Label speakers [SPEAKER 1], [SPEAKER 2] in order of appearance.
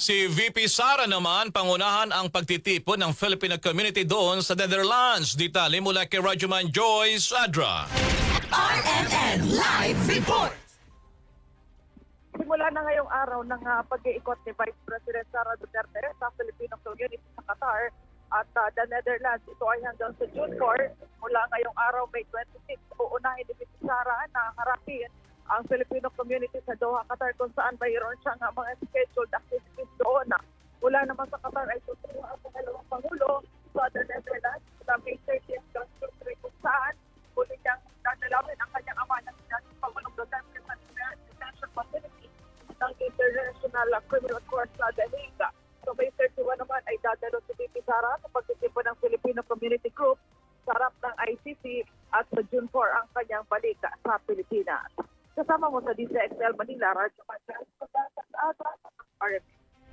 [SPEAKER 1] Si VP Sara naman, pangunahan ang pagtitipon ng Filipino community doon sa Netherlands. Ditali mula kay Rajuman Joy Sadra.
[SPEAKER 2] RMN Live Report!
[SPEAKER 3] Simula na ngayong araw ng uh, pag-iikot ni Vice President Sara Duterte sa Filipino community sa Qatar at uh, the Netherlands. Ito ay hanggang sa June 4. Mula ngayong araw, May 26, uunahin ni Vice Sara na harapin ang Filipino community sa Doha, Qatar kung saan mayroon siyang mga scheduled activities doon. na Mula naman sa Qatar ay susunod ang pangalawang Pangulo sa the sa May 30 hanggang June 3 kung saan muli niyang dadalawin ang kanyang ama ng sinasin Pangulong Duterte sa detention facility ng International Criminal Court sa The Hague. So May 31 naman ay dadalo si VP Sara sa pagtitipo ng Filipino Community Group sa harap ng ICC at sa June 4 ang kanyang balik sa Pilipinas. Kasama mo sa DCXL Manila, Radyo Ata